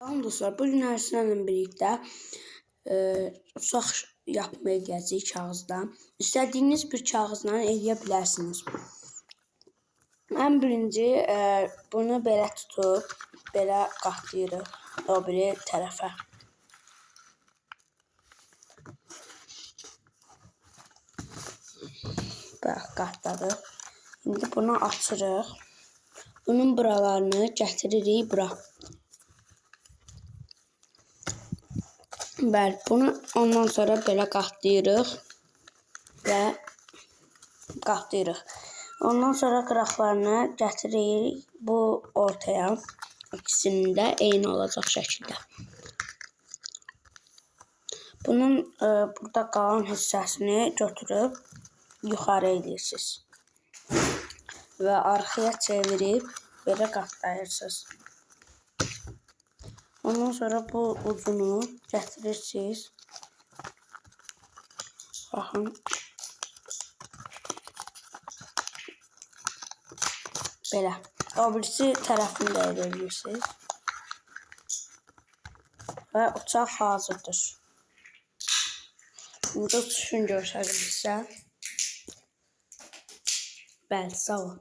Salam dostlar, bu gün Ərsənlə birlikdə e, uşaq yapmaya gələcəyik kağızdan. İstədiyiniz bir kağızla eləyə bilərsiniz. Ən birinci e, bunu belə tutub, belə qatlayırıq o biri tərəfə. Bax, qatladıq. İndi bunu açırıq. Bunun buralarını gətiririk bura. Bəli, bunu ondan sonra belə qatlayırıq və qatlayırıq. Ondan sonra qıraqlarını gətiririk bu ortaya. İkisinin də eyni olacaq şəkildə. Bunun e, burada qalan hissəsini götürüb yuxarı eləyirsiniz. Və arxaya çevirib belə qatlayırsınız. Ondan sonra bu ucunu gətirirsiniz. Baxın. Belə. O birisi tərəfini də elə edirsiniz. Və uçaq hazırdır. Burada uçuşun göstərilirsə. Bəli, sağ ol.